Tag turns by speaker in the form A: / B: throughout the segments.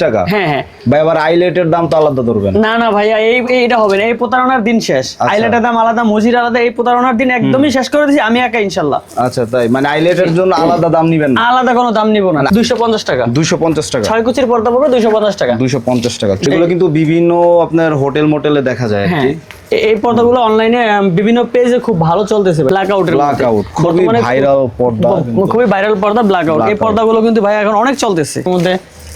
A: টাকা। হ্যাঁ হ্যাঁ।
B: ভাই আবার আইলেটের দাম তো আলাদা ধরবেন।
A: না না ভাইয়া এই এইটা হবে না। এই প্রতারণার দিন শেষ।
B: আচ্ছা।
A: আইলেটের দাম আলাদা মজির আলাদা এই প্রতারণার দিন একদমই শেষ করে দিয়েছি আমি একা ইনশাল্লাহ।
B: আচ্ছা তাই। মানে আইলেটের জন্য আলাদা দাম নিবেন না?
A: আলাদা কোনো দাম নিব না। দুইশো পঞ্চাশ টাকা।
B: দুশো পঞ্চাশ টাকা।
A: ছয় কুচির পর্দা পড়বে দুইশো পঞ্চাশ টাকা।
B: দুশো পঞ্চাশ টাকা। এগুলো কিন্তু বিভিন্ন আপনার হোটেল মোটেলে দেখা যায়
A: হ্যাঁ। এই পর্দাগুলো অনলাইনে বিভিন্ন পেজে খুব ভালো চলতেছে। ব্ল্যাক আউটের
B: ব্ল্যাক খুবই ভাইরাল পর্দা কিন্তু।
A: খুবই ভাইরাল পর্দা ব্ল্যাক আউট এই পর্দাগুলো কিন্তু ভাই এখন অনেক চলতেছে।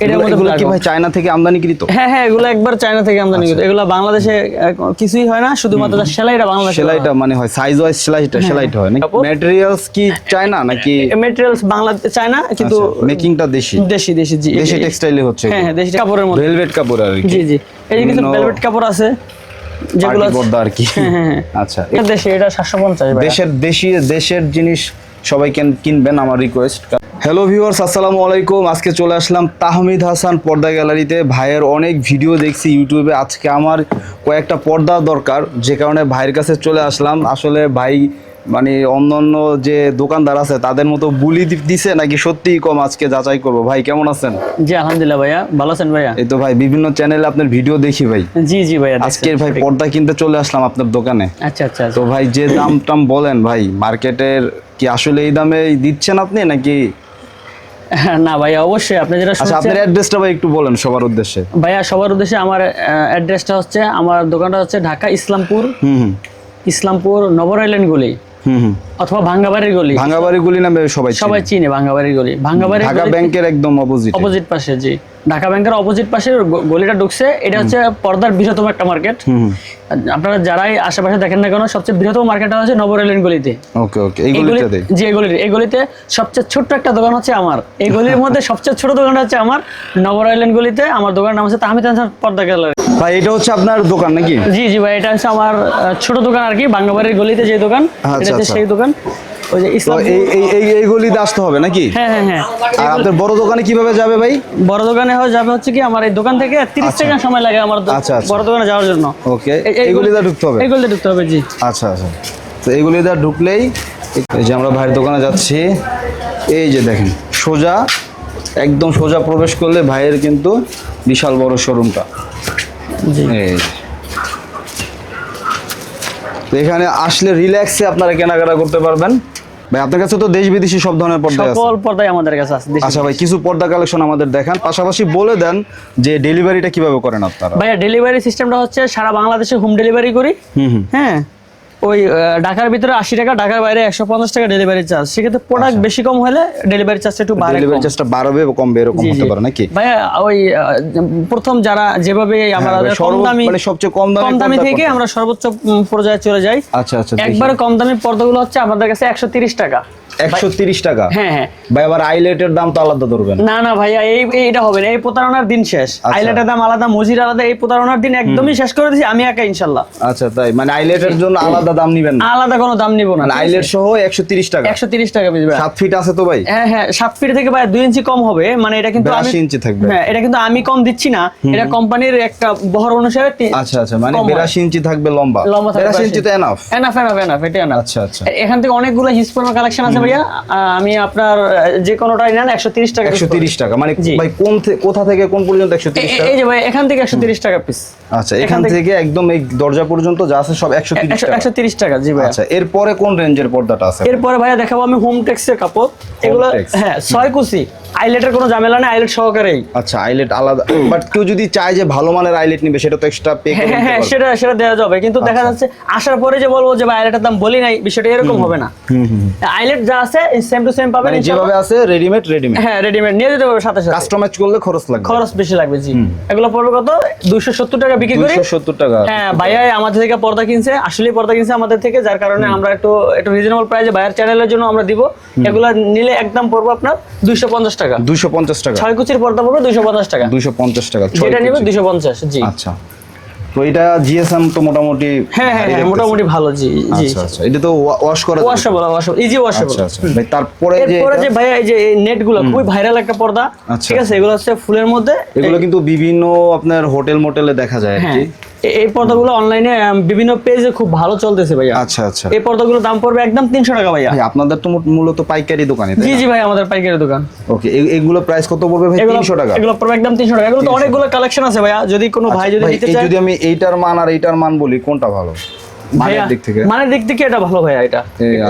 A: এর মধ্যে
B: চায়না থেকে আমদানিকৃত
A: হ্যাঁ হ্যাঁ এগুলো একবার চায়না থেকে করতে এগুলো বাংলাদেশে কিছুই হয় না শুধুমাত্র তার সেলাইটা বাংলাদেশে
B: সেলাইটা মানে হয় সাইজ ওয়াইজ সেলাইটা সেলাইটা হয়। নাকি ম্যাটেরিয়ালস কি চায়না নাকি
A: মেটেরিয়ালস বাংলা চায়না কিন্তু
B: মেকিংটা দেশি?
A: দেশি দেশি জি
B: দেশি টেক্সটাইলে হচ্ছে
A: হ্যাঁ হ্যাঁ দেশি কাপড়ের মধ্যে।
B: ভেলভেট কাপড় আর কি।
A: জি জি। এই যে কিছু ভেলভেট কাপড় আছে যেগুলো
B: পর্দা আর কি।
A: হ্যাঁ, হ্যাঁ, হ্যাঁ।
B: আচ্ছা
A: দেশি এটা সাতশো পঞ্চাশ
B: দেশের দেশি দেশের জিনিস সবাই কিনবেন আমার রিকোয়েস্ট হ্যালো ভিউয়ার্স আসসালামু আলাইকুম। আজকে চলে আসলাম তাহমিদ হাসান পর্দা গ্যালারিতে। ভাইয়ের অনেক ভিডিও দেখছি ইউটিউবে। আজকে আমার কয়েকটা পর্দা দরকার যে কারণে ভাইয়ের কাছে চলে আসলাম। আসলে ভাই মানে অন্য অন্য যে দোকানদার আছে তাদের মতো বুলি দিছে নাকি সত্যিই কম আজকে যাচাই করব? ভাই কেমন আছেন?
A: জি আলহামদুলিল্লাহ ভাইয়া। ভালো আছেন ভাইয়া?
B: এই তো ভাই বিভিন্ন চ্যানেলে আপনার ভিডিও দেখি ভাই।
A: জি জি ভাইয়া।
B: আজকের ভাই পর্দা কিনতে চলে আসলাম আপনার দোকানে।
A: আচ্ছা আচ্ছা
B: তো ভাই যে দাম টাম বলেন ভাই মার্কেটের কি আসলে এই দামে দিচ্ছেন আপনি নাকি?
A: না ভাইয়া অবশ্যই আপনি যেটা
B: আচ্ছা আপনার অ্যাড্রেসটা ভাই একটু বলেন সবার উদ্দেশ্যে।
A: ভাইয়া সবার উদ্দেশ্যে আমার অ্যাড্রেসটা হচ্ছে আমার দোকানটা হচ্ছে ঢাকা ইসলামপুর।
B: হুম
A: ইসলামপুর নবর আইল্যান্ড গলি। অথবা ভাঙ্গাবাড়ির গলি।
B: ভাঙ্গাবাড়ি গুলি নামে সবাই
A: সবাই
B: চিনে।
A: ভাঙ্গাবাড়ির গলি। ভাঙ্গাবাড়ির
B: ঢাকা ব্যাংকের একদম অপোজিট
A: অপোজিট পাশে জি। ঢাকা ব্যাংকের অপোজিট পাশে গলিটা ঢুকছে। এটা হচ্ছে পর্দার বৃহত্তম একটা মার্কেট আপনারা যারাই আশেপাশে দেখেন না কেন সবচেয়ে বৃহত্তম মার্কেটটা হচ্ছে নবর আইল্যান্ড গলিতে।
B: ওকে ওকে।
A: এই
B: এই
A: গলি-
B: গলিটাতে
A: জি এই গলিতে এই গলিতে সবচেয়ে ছোট্ট একটা দোকান হচ্ছে আমার। এই গলির মধ্যে সবচেয়ে ছোট দোকানটা হচ্ছে আমার। নবর আইল্যান্ড গলিতে আমার দোকানের নাম হচ্ছে তাহমিদ হাসান পর্দা গ্যালারি।
B: ভাই এটা হচ্ছে আপনার দোকান নাকি?
A: জি জি ভাই এটা হচ্ছে আমার ছোট দোকান আর কি বাঙ্গাবাড়ির গলিতে যে দোকান
B: আচ্ছা, আচ্ছা।
A: সেই দোকান। ওই যে ইসলাম
B: এই এই এই গলিতে আসতে হবে নাকি?
A: হ্যাঁ হ্যাঁ হ্যাঁ।
B: আর আপনার বড় দোকানে কীভাবে যাবে ভাই?
A: বড় দোকানে যাবে হচ্ছে কি আমার এই দোকান থেকে
B: আচ্ছা।
A: সেকেন্ড সময় লাগে আমার। বড় দোকানে যাওয়ার জন্য।
B: ওকে
A: এই-
B: গলিতে ঢুকতে হবে?
A: এই গলিতে ঢুকতে হবে জি।
B: আচ্ছা আচ্ছা। তো এই গলিতে ঢুকলেই এই যে আমরা ভাইয়ের দোকানে যাচ্ছি এই যে দেখেন সোজা একদম সোজা প্রবেশ করলে ভাইয়ের কিন্তু বিশাল বড় শোরুমটা। তো এখানে আসলে রিল্যাক্সে আপনারা কেনাকাটা করতে পারবেন। ভাই আপনার কাছে তো দেশ বিদেশি সব ধরনের পর্দা আছে।
A: সকল পর্দায় আমাদের কাছে আছে।
B: আচ্ছা ভাই কিছু পর্দা কালেকশন আমাদের দেখান। পাশাপাশি বলে দেন যে ডেলিভারিটা কীভাবে করেন আপনারা।
A: ডেলিভারি সিস্টেমটা হচ্ছে সারা বাংলাদেশে হোম ডেলিভারি করি। হ্যাঁ। ওই ঢাকার ভিতরে আশি টাকা ঢাকার বাইরে একশো পঞ্চাশ টাকা ডেলিভারি চার্জ সেক্ষেত্রে প্রোডাক্ট বেশি কম হলে ডেলিভারি চার্জটা একটু বাড়ে
B: ডেলিভারি। চার্জটা বাড়বে কমবে এরকম হতে পারে নাকি?
A: ভাইয়া ওই প্রথম যারা যেভাবে আমরা
B: হ্যাঁ,
A: কম দামি
B: মানে সবচেয়ে কম দামি
A: কম দামি থেকে আমরা সর্বোচ্চ পর্যায়ে চলে যাই।
B: আচ্ছা আচ্ছা।
A: একবারে কম দামি পর্দাগুলো হচ্ছে আমাদের কাছে একশো তিরিশ টাকা।
B: একশো তিরিশ টাকা?
A: হ্যাঁ হ্যাঁ।
B: ভাই আবার আইলেটের দাম তো আলাদা ধরবেন।
A: না না ভাইয়া এই এইটা হবে না এই প্রতারণার দিন শেষ।
B: আচ্ছা।
A: আইলেটের দাম আলাদা মজির আলাদা এই প্রতারণার দিন একদমই শেষ করে দিয়েছি আমি একা ইনশাল্লাহ
B: আচ্ছা তাই মানে আইলেটের জন্য আলাদা দাম নিবেন না।
A: আলাদা কোনো দাম নিব না
B: মানে আইলেট সহ একশো তিরিশ টাকা।
A: একশো তিরিশ টাকা ভাই
B: ফিট আছে তো ভাই।
A: হ্যাঁ হ্যাঁ ফিট থেকে ভাই ইঞ্চি কম হবে মানে এটা কিন্তু আমি
B: 82 ইঞ্চি থাকবে।
A: হ্যাঁ এটা কিন্তু আমি কম দিচ্ছি না এটা কোম্পানির একটা বহর অনুসারে
B: আচ্ছা আচ্ছা মানে
A: কম হয়।
B: বিরাশি ইঞ্চি থাকবে লম্বা।
A: লম্বা
B: বিরাশি
A: 82
B: ইঞ্চি তো এনাফ
A: এনাফ এনাফ এনাফ এটা এনাফ
B: আচ্ছা আচ্ছা।
A: এখান থেকে অনেকগুলো হিসপোর্ন কালেকশন আছে ভাইয়া। আমি আপনার যে কোনোটাই নেন একশো তিরিশ টাকা
B: একশো তিরিশ টাকা মানে ভাই কোন কোথা থেকে কোন পর্যন্ত একশো তিরিশ
A: এ-
B: টাকা?
A: এই যে ভাই এখান থেকে একশো তিরিশ টাকা পিস
B: আচ্ছা এখান
A: থেকে-
B: একদম এই দরজা পর্যন্ত যা আছে সব একশো টাকা।
A: একশো তিরিশ টাকা জি ভাইয়া।
B: আচ্ছা এরপরে কোন রেঞ্জের পর্দাটা আছে?
A: এরপরে ভাইয়া দেখাবো আমি হোম টেক্সের কাপড়। এগুলো হ্যাঁ ছয় কুচি। আইলেটের কোনো ঝামেলা নেই আইলেট সহকারেই
B: আচ্ছা আইলেট আলাদা। বাট কেউ যদি চায় যে ভালো মানের আইলেট নিবে সেটা তো এক্সট্রা পে
A: হ্যাঁ হ্যাঁ। সেটা সেটা দেওয়া যাবে। কিন্তু দেখা
B: আচ্ছা।
A: যাচ্ছে আসার পরে যে বলব যে ভাই আইলেটের দাম বলি নাই বিষয়টা এরকম হবে না। আইলেট যা আছে সেম টু সেম পাবেন
B: মানে যেভাবে আছে রেডিমেড রেডিমেড
A: হ্যাঁ রেডিমেড নিয়ে যেতে পারবে সাথে সাথে।
B: কাস্টমাইজ করলে খরচ লাগবে।
A: খরচ বেশি লাগবে জি। এগুলো পড়বে কত? দুইশো সত্তর টাকা বিক্রি করি।
B: দুইশো সত্তর টাকা।
A: হ্যাঁ ভাইয়া আমাদের থেকে পর্দা কিনছে আসলে পর্দা কিনছে আমাদের থেকে যার কারণে আমরা একটু একটু রিজনেবল প্রাইসে ভাইয়ার চ্যানেলের জন্য আমরা দিব। এগুলো নিলে একদম পড়বে আপনার দুইশো পঞ্চাশ টাকা?
B: দুইশো পঞ্চাশ টাকা।
A: ছয় কুচির পর্দা পড়বে দুইশো পঞ্চাশ টাকা।
B: দুইশো পঞ্চাশ টাকা
A: যেটা নেবে
B: কুচি।
A: দুইশো পঞ্চাশ জি।
B: আচ্ছা। তো এটা জিএসএম তো মোটামুটি
A: হ্যাঁ হ্যাঁ হ্যাঁ। মোটামুটি ভালো জি জি।
B: আচ্ছা আচ্ছা। এটা তো ওয়াশ করা যাবে।
A: ওয়াশেবল ওয়াশেবল ইজি ওয়াশেবল
B: আচ্ছা আচ্ছা। ভাই তারপরে যে
A: এরপরে যে ভাইয়া এই যে খুবই ভাইরাল একটা পর্দা
B: আচ্ছা।
A: ঠিক আছে? এগুলো হচ্ছে ফুলের মধ্যে।
B: এগুলো কিন্তু বিভিন্ন আপনার হোটেল মোটেলে দেখা যায় আর কি।
A: হ্যাঁ। এই পর্দাগুলো অনলাইনে বিভিন্ন পেজে খুব ভালো চলতেছে ভাইয়া।
B: আচ্ছা আচ্ছা।
A: এই পর্দাগুলো দাম পড়বে একদম তিনশো টাকা ভাইয়া।
B: ভাই আপনাদের তো মূলত পাইকারি দোকানে
A: জি জি ভাই আমাদের পাইকারি দোকান।
B: ওকে এগুলো প্রাইস কত পড়বে ভাই?
A: এগুলো
B: তিনশো টাকা।
A: এগুলো পড়বে একদম তিনশো টাকা। এগুলো তো অনেকগুলো কালেকশন আছে ভাইয়া। যদি কোনো ভাই যদি
B: ভাই
A: নিতে
B: এই
A: চায়
B: যদি আমি এইটার মান আর এইটার মান বলি কোনটা ভালো? মানের দিক থেকে।
A: মানের দিক থেকে এটা ভালো ভাইয়া এটা।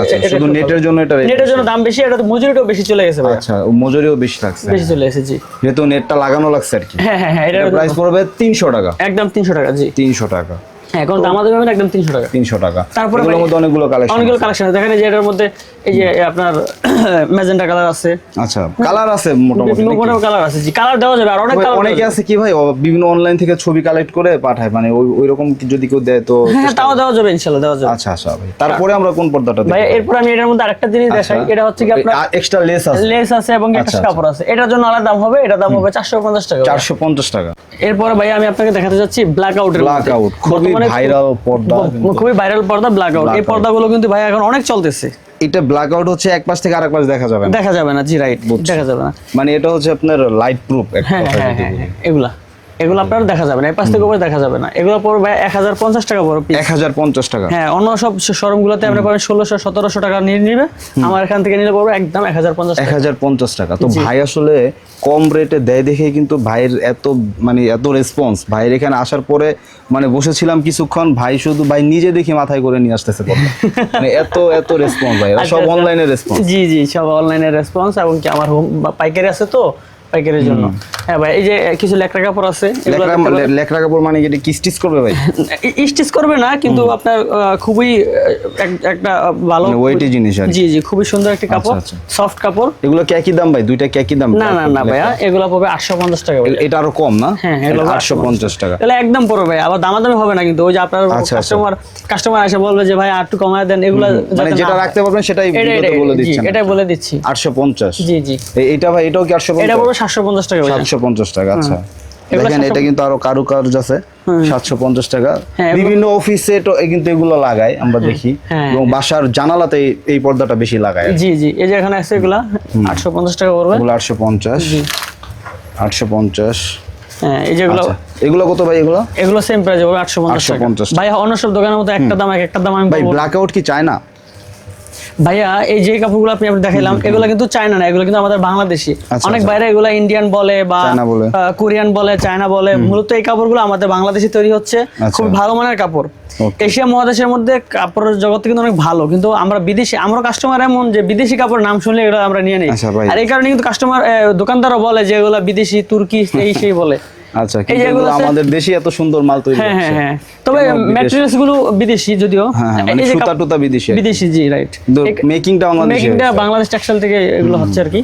B: আচ্ছা শুধু নেটের জন্য এটা
A: নেটের জন্য দাম বেশি এটা তো মজুরিটাও বেশি চলে গেছে ভাই
B: আচ্ছা মজুরিও বেশি লাগছে।
A: বেশি চলে গেছে জি।
B: যেহেতু নেটটা লাগানো লাগছে আর কি।
A: হ্যাঁ হ্যাঁ হ্যাঁ এটা
B: প্রাইস পড়বে তিনশো টাকা।
A: একদম তিনশো টাকা জি।
B: তিনশো টাকা।
A: হ্যাঁ এখন আমাদের পাবেন একদম তিনশো টাকা।
B: তিনশো টাকা।
A: তারপরে
B: মধ্যে অনেকগুলো কালেকশন
A: অনেকগুলো কালেকশন দেখেন এই যে এটার মধ্যে এই যে আপনার ম্যাজেন্টা কালার আছে।
B: আচ্ছা কালার আছে মোটামুটি?
A: কালার আছে। জি কালার দেওয়া যাবে আর অনেক কালার
B: অনেকে আছে কি ভাই বিভিন্ন অনলাইন থেকে ছবি কালেক্ট করে পাঠায় মানে ওই রকম যদি কেউ দেয় তো
A: হ্যাঁ তাও দেওয়া যাবে ইনশাল্লাহ দেওয়া যাবে।
B: আচ্ছা আচ্ছা ভাই তারপরে আমরা কোন পর্দাটা
A: ভাই এরপর আমি এটার মধ্যে আরেকটা জিনিস দেখাই এটা হচ্ছে কি আপনার
B: এক্সট্রা লেস আছে।
A: লেস আছে এবং একটা
B: আচ্ছা,
A: কাপড় আছে। এটার জন্য আলাদা দাম হবে এটা দাম হবে চারশো পঞ্চাশ টাকা।
B: চারশো পঞ্চাশ টাকা।
A: এরপরে ভাই আমি আপনাকে দেখাতে যাচ্ছি ব্ল্যাক আউটের
B: ব্ল্যাক আউট খুবই ভাইরাল পর্দা
A: খুবই ভাইরাল পর্দা ব্ল্যাক আউট এই। পর্দাগুলো কিন্তু ভাই এখন অনেক চলতেছে।
B: এটা ব্ল্যাক আউট হচ্ছে এক পাশ থেকে আরেক পাশ দেখা যাবে না।
A: দেখা যাবে না জি রাইট দেখা যাবে না।
B: মানে এটা হচ্ছে আপনার লাইট প্রুফ
A: হ্যাঁ হ্যাঁ হ্যাঁ
B: বলি।
A: হ্যাঁ, এগুলা। এগুলো আপনার দেখা যাবে না এই পাশ থেকে উপরে দেখা যাবে না। এগুলো পড়বে এক হাজার পঞ্চাশ টাকা পড়বে
B: এক হাজার পঞ্চাশ টাকা।
A: হ্যাঁ অন্য সব আপনি পাবেন ষোলোশো সতেরোশো টাকা নিয়ে নিবে। আমার এখান থেকে নিলে পড়বে একদম এক হাজার পঞ্চাশ
B: এক হাজার পঞ্চাশ টাকা। তো ভাই আসলে কম রেটে দেয় দেখে কিন্তু ভাইয়ের এত মানে এত রেসপন্স ভাইয়ের এখানে আসার পরে মানে বসেছিলাম কিছুক্ষণ ভাই শুধু ভাই নিজে দেখি মাথায় করে নিয়ে আসতেছে মানে এত এত রেসপন্স ভাই। সব
A: আচ্ছা,
B: অনলাইনে রেসপন্স
A: জি জি সব অনলাইনে রেসপন্স এবং কি আমার হোম পাইকারি আছে তো পাইকারির জন্য। হ্যাঁ ভাই এই যে কিছু লেখা কাপড় আছে
B: লেখরা কাপড় মানে কি কি স্টিচ করবে ভাই?
A: স্টিচ করবে না কিন্তু আপনার খুবই একটা ভালো
B: মানে ওয়েটি জিনিস আর
A: জি জি খুবই সুন্দর একটি কাপড়
B: আচ্ছা।
A: সফট কাপড়।
B: এগুলো কি একই দাম ভাই? দুইটা কি একই দাম
A: না না না ভাইয়া এগুলো আটশো পঞ্চাশ টাকা
B: এটা আরও কম না?
A: হ্যাঁ, এগুলো
B: আটশো পঞ্চাশ টাকা।
A: তাহলে একদম পড়বে ভাই আবার দামাদামি হবে না কিন্তু ওই যে আপনার
B: আচ্ছা, আচ্ছা।
A: কাস্টমার কাস্টমার এসে বলবে যে ভাই আর একটু কমায় দেন এগুলো
B: মানে যেটা রাখতে পারবেন সেটাই
A: এটাই-
B: বলে দিচ্ছি
A: এটাই বলে দিচ্ছি।
B: আটশো পঞ্চাশ।
A: জি জি।
B: এইটা ভাই এটাও কি আটশো
A: এটা
B: পঞ্চাশ
A: পড়বে সাতশো পঞ্চাশ টাকা।
B: সাতশো পঞ্চাশ টাকা আচ্ছা। দেখেন এটা কিন্তু আরও কারুকার্য আছে। সাতশো পঞ্চাশ টাকা।
A: হ্যাঁ,
B: বিভিন্ন অফিসে তো কিন্তু এগুলো লাগায় আমরা দেখি।
A: হ্যাঁ,
B: এবং বাসার জানালাতে এই- পর্দাটা বেশি লাগায়।
A: জি জি। এই যে এখানে আছে এগুলা আটশো পঞ্চাশ টাকা পড়বে।
B: এগুলো আটশো পঞ্চাশ। আটশো পঞ্চাশ।
A: হ্যাঁ এই যেগুলো
B: আচ্ছা। এগুলো কত ভাই এগুলো?
A: এগুলো সেম প্রাইস হবে আটশো পঞ্চাশ টাকা।
B: 850
A: ভাই অন্য সব দোকানের মতো একটা দাম এক একটা দাম আমি
B: ভাই ব্ল্যাক আউট কি চায় না?
A: ভাইয়া এই যে কাপড়গুলো আপনি আপনি দেখাইলাম এগুলো কিন্তু চায়না না এগুলো কিন্তু আমাদের বাংলাদেশি।
B: আচ্ছা,
A: অনেক
B: আচ্ছা।
A: বাইরে এগুলো ইন্ডিয়ান বলে বা কোরিয়ান বলে। চায়না বলে মূলত এই কাপড়গুলো আমাদের বাংলাদেশে তৈরি হচ্ছে
B: আচ্ছা।
A: খুব ভালো মানের কাপড়। এশিয়া মহাদেশের মধ্যে কাপড়ের জগৎ কিন্তু অনেক ভালো কিন্তু আমরা বিদেশি আমরা কাস্টমার এমন যে বিদেশি কাপড় নাম শুনলে এগুলো আমরা নিয়ে নিই। আর এই কারণে কিন্তু কাস্টমার দোকানদারও বলে যে এগুলো বিদেশি তুর্কি এই সেই বলে।
B: আচ্ছা কিন্তু এগুলো আমাদের দেশে এত সুন্দর মাল তৈরি
A: হ্যাঁ হ্যাঁ
B: হচ্ছে।
A: হ্যাঁ তবে
B: ম্যাটেরিয়ালসগুলো বিদেশি
A: যদিও।
B: মানে সুতা টুতা বিদেশি
A: বিদেশি জি রাইট
B: মেকিংটা বাংলাদেশে
A: মেকিংটা বাংলাদেশ টেক্সটাইল থেকে এগুলো হচ্ছে আর কি।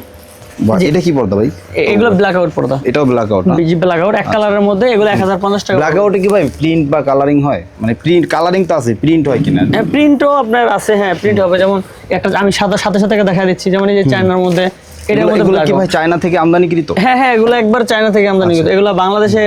B: এটা কি পর্দা ভাই?
A: এগুলো ব্ল্যাক আউট পর্দা।
B: এটাও ব্ল্যাক আউট না?
A: ব্ল্যাক আউট এক কালারের মধ্যে এগুলো এক হাজার পঞ্চাশ টাকা।
B: ব্ল্যাক আউটে কি ভাই প্রিন্ট বা কালারিং হয়? মানে প্রিন্ট কালারিং তো আছে প্রিন্ট হয় কিনা?
A: হ্যাঁ প্রিন্টও আপনার আছে হ্যাঁ প্রিন্ট হবে। যেমন একটা আমি সাদা সাথে সাথে দেখা দিচ্ছি। যেমন এই যে চায়নার মধ্যে
B: এগুলো-
A: মধ্যে
B: এগুলো
A: black
B: কি ভাই চায়না থেকে আমদানিকৃত?
A: হ্যাঁ হ্যাঁ এগুলো একবার চায়না থেকে আমদানি
B: আচ্ছা।
A: এগুলো বাংলাদেশে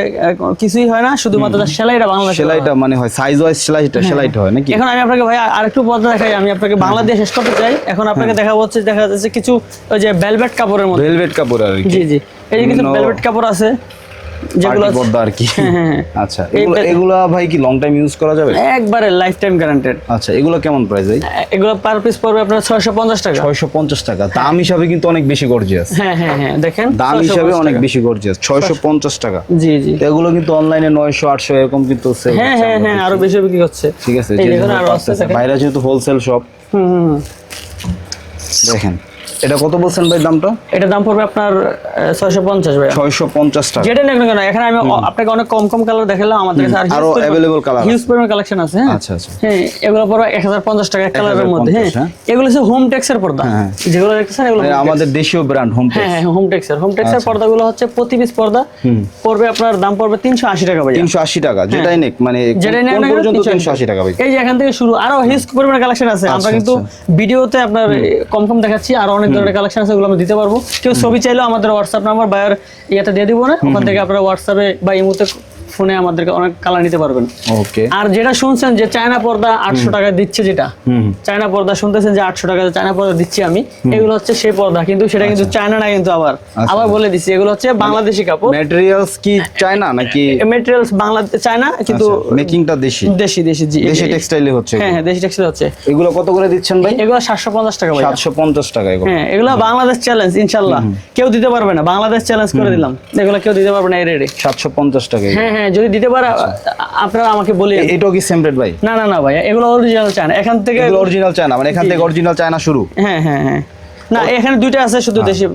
A: কিছুই হয় না শুধুমাত্র তার সেলাইটা বাংলাদেশে
B: সেলাইটা মানে হয় সাইজ ওয়াইজ সেলাইটা সেলাইটা হয়। নাকি?
A: এখন আমি আপনাকে ভাই আরেকটু দেখাই আমি আপনাকে বাংলা শেষ করতে চাই। এখন আপনাকে
B: হ্যাঁ।
A: দেখা হচ্ছে দেখা যাচ্ছে কিছু ওই যে ভেলভেট কাপড়ের মধ্যে।
B: ভেলভেট কাপড় আর
A: জি জি। এই যে কিছু ভেলভেট কাপড় আছে। যেগুলো
B: পর্দা আর কি।
A: হ্যাঁ, হ্যাঁ, হ্যাঁ।
B: আচ্ছা
A: এই
B: এগুলো ভাই কি লং টাইম ইউজ করা যাবে?
A: একবারে লাইফ টাইম গ্যারান্টেড
B: আচ্ছা এগুলো কেমন প্রাইস ভাই?
A: এগুলো পার পিস পড়বে আপনার ছয়শো পঞ্চাশ টাকা।
B: ছয়শো পঞ্চাশ টাকা। দাম হিসাবে কিন্তু অনেক বেশি গর্জিয়াস
A: হ্যাঁ হ্যাঁ হ্যাঁ দেখেন
B: দাম হিসাবে অনেক বেশি গর্জিয়াস ছয়শো পঞ্চাশ টাকা।
A: জি জি।
B: এগুলো কিন্তু অনলাইনে নয়শো আটশো এরকম কিন্তু sell
A: হ্যাঁ হ্যাঁ হ্যাঁ আরও বেশি বিক্রি হচ্ছে।
B: ঠিক আছে বাইরে যেহেতু হোলসেল শপ
A: হুম হুম।
B: দেখেন। এটা কত বলছেন ভাই দামটা?
A: এটার দাম পড়বে আপনার ছয়শো পঞ্চাশ ভাই
B: ছয়শো পঞ্চাশ টাকা।
A: যেটা নেই না কেন এখানে আমি আপনাকে অনেক কম কম কালার দেখালাম আমাদের কাছে আর
B: আরও available colour
A: হিউজ পরিমাণ কালেকশন আছে হ্যাঁ?
B: আচ্ছা, আচ্ছা।
A: হ্যাঁ এগুলো পড়বে এক হাজার পঞ্চাশ টাকা এক কালারের মধ্যে হ্যাঁ?
B: 1050, হ্যাঁ।
A: এগুলো হচ্ছে হোম টেক্সের পর্দা।
B: হ্যাঁ।
A: যেগুলো দেখতেছেন এগুলো
B: মানে। আমাদের দেশীয় ব্র্যান্ড হোম
A: টেক্স হ্যাঁ হোম টেক্সের হোম টেক্সের
B: আচ্ছা।
A: পর্দাগুলো হচ্ছে প্রতি পিস পর্দা। পড়বে আপনার দাম পড়বে তিনশো আশি টাকা ভাই
B: তিনশো আশি টাকা যেটাই নেক মানে
A: হ্যাঁ। নেন
B: কোন পর্যন্ত
A: 380
B: আশি টাকা। ভাই।
A: এই যে এখান থেকে শুরু আরও হিউজ পরিমাণে কালেকশন আছে। আমরা
B: আচ্ছা,
A: কিন্তু ভিডিওতে আপনার কম কম দেখাচ্ছি আরও অনেক ধরনের কালেকশন আছে ওগুলো আমরা দিতে পারব। কেউ ছবি চাইলেও আমাদের হোয়াটসঅ্যাপ নাম্বার বায়ার ইয়েতে দিয়ে দিব না। ওখান থেকে আপনারা হোয়াটসঅ্যাপে বা ইমোতে ফোনে আমাদেরকে অনেক কালার নিতে পারবেন।
B: ওকে
A: আর যেটা শুনছেন যে চায়না পর্দা আটশো টাকা দিচ্ছে যেটা। চায়না পর্দা শুনতেছেন যে আটশো টাকা চায়না পর্দা দিচ্ছি আমি এগুলো হচ্ছে সেই পর্দা কিন্তু সেটা কিন্তু চায়না না কিন্তু আবার।
B: আচ্ছা।
A: আবার বলে দিচ্ছি এগুলো হচ্ছে বাংলাদেশি কাপড়।
B: ম্যাটেরিয়ালস কি চায়না নাকি?
A: মেটেরিয়ালস বাংলা চায়না কিন্তু
B: মেকিংটা দেশি।
A: দেশি দেশি জি।
B: দেশি টেক্সটাইলে হচ্ছে
A: হ্যাঁ হ্যাঁ দেশি টেক্সটাইল হচ্ছে।
B: এগুলো কত করে দিচ্ছেন ভাই?
A: এগুলো সাতশো পঞ্চাশ টাকা ভাই
B: সাতশো পঞ্চাশ টাকা এগুলো।
A: হ্যাঁ এগুলো বাংলাদেশ চ্যালেঞ্জ ইনশাল্লাহ। কেউ দিতে পারবে না বাংলাদেশ চ্যালেঞ্জ করে দিলাম। এগুলো কেউ দিতে পারবে না এই রেডি।
B: সাতশো পঞ্চাশ টাকা এগুলো।
A: হ্যাঁ হ্যাঁ যদি দিতে পারে আপনারা আমাকে বলি
B: এটাও কি সেম রেট ভাই?
A: না না না ভাই এগুলো অরিজিনাল চায়না এখান থেকে
B: অরিজিনাল চায়না মানে এখান থেকে অরিজিনাল চায়না শুরু।
A: হ্যাঁ হ্যাঁ হ্যাঁ। না এখানে দুইটা আছে শুধু দেশি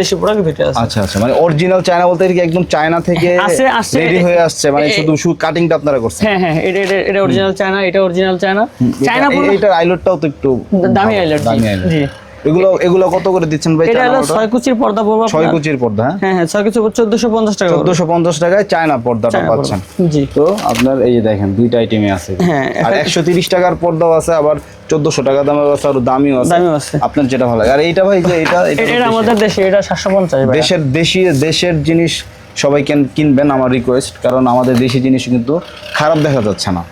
A: দেশি প্রোডাক্ট দুইটা আছে।
B: আচ্ছা আচ্ছা মানে অরিজিনাল চায়না বলতে কি একদম চায়না থেকে
A: আছে, আছে।
B: রেডি হয়ে আসছে মানে শুধু শুধু কাটিংটা আপনারা করছেন।
A: হ্যাঁ হ্যাঁ এটা এটা এটা অরিজিনাল চায়না এটা অরিজিনাল চায়না চায়না পুরো
B: এইটার আইলটটাও তো একটু
A: দামি আইলেট
B: দামি আইলট
A: জি।
B: এগুলো এগুলো কত করে দিচ্ছেন ভাই
A: এটা হলো কুচির পর্দা পড়বে
B: কুচির পর্দা হ্যাঁ?
A: হ্যাঁ হ্যাঁ কুচি চোদ্দশো পঞ্চাশ টাকা পড়বে।
B: চোদ্দশো পঞ্চাশ টাকায় চায়না পর্দাটা পাচ্ছেন।
A: জি।
B: তো আপনার এই যে দেখেন দুইটা আইটেমে আছে।
A: হ্যাঁ,
B: আর
A: একটা-
B: একশো তিরিশ টাকার পর্দাও আছে আবার চোদ্দশো টাকা দামের আছে আর দামিও আছে।
A: দামিও আছে।
B: আপনার যেটা ভালো লাগে। আর এইটা ভাই যে এটা এটা
A: আমাদের দেশে। এটা সাতশো পঞ্চাশ ভাই
B: দেশের দেশি দেশের জিনিস সবাই কেন- কিনবেন আমার রিকোয়েস্ট কারণ আমাদের দেশি জিনিস কিন্তু খারাপ দেখা যাচ্ছে না।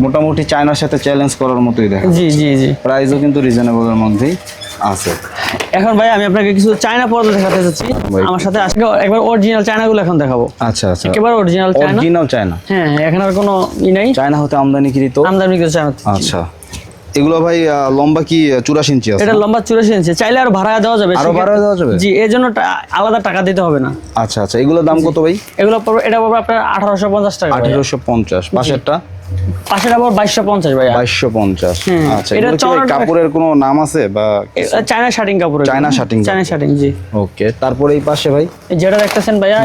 B: মোটামুটি চায়নার সাথে চ্যালেঞ্জ করার মতোই দেখা
A: জি জি জি।
B: প্রাইসও কিন্তু রিজনেবলের মধ্যেই। আছে।
A: এখন ভাই আমি আপনাকে কিছু চায়না পর্দা দেখাতে চাচ্ছি আমার সাথে আজকে একবার অরিজিনাল চায়নাগুলো এখন দেখাবো।
B: আচ্ছা আচ্ছা।
A: একেবারে অরিজিনাল চায়না।
B: Original China.
A: হ্যাঁ এখানে আর কোনো ই নাই।
B: চায়না হতে আমদানিকৃত
A: আমদানি কিছু চায়না।
B: আচ্ছা। এগুলো ভাই লম্বা কি চুরাশি ইঞ্চি আছে?
A: এটা লম্বা চুরাশি ইঞ্চি। চাইলে আর ভাড়া দেওয়া যাবে। আরও
B: ভাড়া দেওয়া যাবে?
A: জি এর জন্য আলাদা টাকা দিতে হবে না।
B: আচ্ছা আচ্ছা। এগুলোর দাম কত ভাই?
A: এগুলো পড়বে এটা পড়বে আপনার আঠারোশো পঞ্চাশ টাকা।
B: আঠেরোশো পঞ্চাশ। পাশেরটা?
A: পাশের আবার বাইশশো পঞ্চাশ
B: বাইশশো পঞ্চাশ। আচ্ছা
A: এটা
B: কাপড়ের কোনো নাম আছে বা
A: চায়না শার্টিং কাপড়
B: চায়না শার্টিং
A: চায়না শার্টিং জি।
B: ওকে তারপরে এই পাশে ভাই?
A: যেটা দেখতেছেন ভাইয়া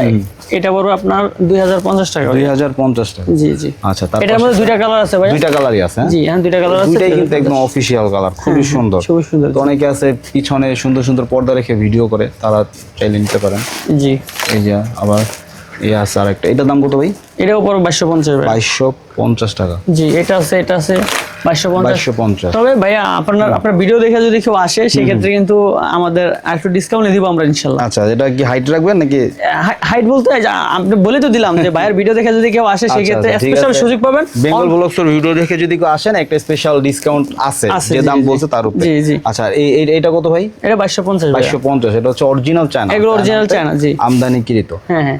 A: এটা আপনার দুই হাজার পঞ্চাশ টাকা
B: দুই হাজার পঞ্চাশ টাকা।
A: জি জি।
B: আচ্ছা তারপর
A: এটার মধ্যে দুইটা কালার আছে
B: দুইটা কালারই আছে হ্যাঁ?
A: জি হ্যাঁ দুইটা কালার আছে
B: দুইটাই কিন্তু একদম অফিসিয়াল কালার খুবই সুন্দর।
A: খুবই সুন্দর।
B: অনেকে আছে পিছনে সুন্দর সুন্দর পর্দা রেখে ভিডিও করে তারা চাইলে নিতে পারেন।
A: জি।
B: এই যে আবার এই আছে আরেকটা। এটার দাম কত ভাই?
A: এটাও পড়বে বাইশশো পঞ্চাশ
B: বাইশশো পঞ্চাশ টাকা।
A: জি এটা আছে এটা আছে বাইশশো পঞ্চাশ। তবে ভাইয়া আপনার আপনার ভিডিও দেখে যদি কেউ আসে সেক্ষেত্রে কিন্তু আমাদের একটু ডিসকাউন্ট দিব আমরা ইনশাল্লাহ।
B: আচ্ছা এটা কি হাইট রাখবেন নাকি?
A: হাইট বলতে আপনি বলে তো দিলাম যে ভাইয়ের ভিডিও দেখে যদি কেউ আসে সেক্ষেত্রে
B: আচ্ছা,
A: স্পেশাল
B: আছে।
A: সুযোগ পাবেন।
B: বেঙ্গল ব্লগসের ভিডিও দেখে যদি কেউ আসেন একটা স্পেশাল ডিসকাউন্ট আছে যে দাম বলছে তার উপরে।
A: জি, জি।
B: আচ্ছা এই এইটা কত ভাই?
A: এটা বাইশশো পঞ্চাশ
B: বাইশশো পঞ্চাশ এটা হচ্ছে অরিজিনাল চায়না
A: এগুলো original চায়না, জি।
B: আমদানিকৃত
A: হ্যাঁ হ্যাঁ।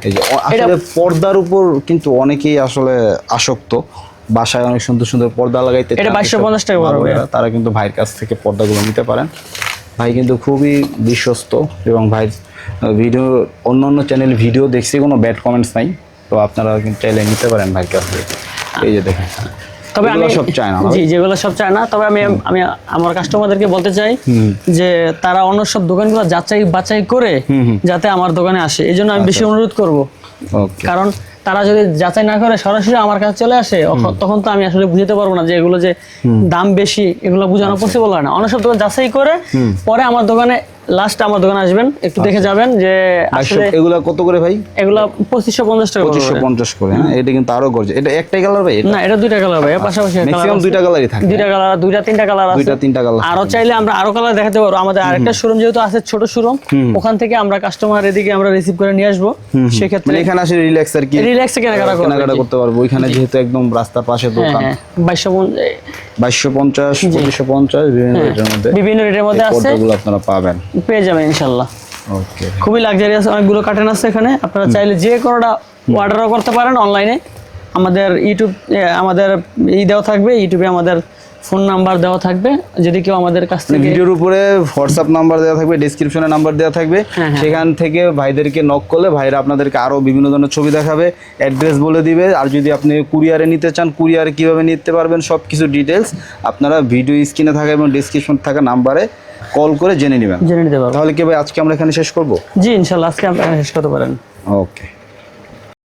B: আসলে পর্দার উপর কিন্তু অনেকেই আসলে আসক্ত। বাসায় অনেক সুন্দর সুন্দর পর্দা লাগাইতে
A: এটা
B: চান,
A: 2250 টাকা।
B: তারা কিন্তু ভাইয়ের কাছ থেকে পর্দাগুলো নিতে পারেন। ভাই কিন্তু খুবই বিশ্বস্ত এবং ভাই ভিডিও অন্য অন্য চ্যানেল ভিডিও দেখছি কোনো ব্যাড কমেন্টস নাই। তো আপনারা কিন্তু চাইলে নিতে পারেন ভাইয়ের কাছ থেকে। এই যে দেখেন।
A: তবে আমি
B: সব চায়না না?
A: জি যেগুলো সব চায় না। তবে আমি আমি আমার কাস্টমারদেরকে বলতে চাই যে তারা অন্য সব দোকানগুলো যাচাই বাছাই করে যাতে আমার দোকানে আসে। এই জন্য আমি
B: আচ্ছা,
A: বেশি অনুরোধ করব। কারণ তারা যদি যাচাই না করে সরাসরি আমার কাছে চলে আসে তখন তো আমি আসলে বুঝতে পারব না যে এগুলো যে দাম বেশি এগুলো বোঝানো
B: আচ্ছা।
A: পসিবল হয় না। অনেক সব যাচাই করে পরে আমার দোকানে লাস্ট আমার দোকানে আসবেন একটু দেখে আচ্ছা। যাবেন যে আসলে
B: এগুলো কত করে ভাই?
A: এগুলো 2550 টাকা
B: 2550 করে হ্যাঁ? এটা কিন্তু আরও গর্জে এটা একটাই কালার ভাই
A: না এটা দুইটা কালার ভাই পাশাপাশি
B: ম্যাক্সিমাম দুইটা কালারই থাকে।
A: দুইটা কালার দুইটা তিনটা কালার আছে।
B: দুইটা তিনটা কালার
A: আরও চাইলে আমরা আরও কালার দেখাতে পারব। আমাদের আরেকটা শোরুম যেহেতু আছে ছোট শোরুম ওখান থেকে আমরা কাস্টমার এদিকে আমরা রিসিভ করে নিয়ে আসব। সেই ক্ষেত্রে
B: মানে এখানে আসে রিল্যাক্স আর কি।
A: রিল্যাক্স কেনাকাটা
B: করতে পারব। ওইখানে যেহেতু একদম রাস্তার পাশে
A: হ্যাঁ,
B: দোকান।
A: হ্যাঁ।
B: 2250 বিভিন্ন রেটের মধ্যে
A: বিভিন্ন রেটের মধ্যে আছে।
B: আপনারা পাবেন।
A: পেয়ে যাবেন ইনশাল্লাহ।
B: ওকে।
A: খুবই লাক্সারিয়াস অনেকগুলো কার্টেন আছে এখানে। আপনারা চাইলে যে কোনোটা অর্ডারও করতে পারেন অনলাইনে আমাদের ইউটিউব আমাদের ই দেওয়া থাকবে ইউটিউবে আমাদের ফোন নাম্বার দেওয়া থাকবে যদি কেউ আমাদের কাছ থেকে
B: ভিডিওর উপরে হোয়াটসঅ্যাপ নাম্বার দেওয়া থাকবে ডিসক্রিপশনে নাম্বার দেওয়া থাকবে।
A: হ্যাঁ, হ্যাঁ।
B: সেখান থেকে ভাইদেরকে নক করলে ভাইরা আপনাদেরকে আরও বিভিন্ন ধরনের ছবি দেখাবে অ্যাড্রেস বলে দিবে। আর যদি আপনি কুরিয়ারে নিতে চান কুরিয়ারে কীভাবে নিতে পারবেন সব কিছু ডিটেলস আপনারা ভিডিও স্ক্রিনে থাকা এবং ডিসক্রিপশন থাকা নাম্বারে কল করে জেনে নেবেন।
A: জেনে নিতে পারব।
B: তাহলে কি ভাই আজকে আমরা এখানে শেষ করব?
A: জি ইনশাল্লাহ আজকে আপনারা শেষ করতে পারেন।
B: ওকে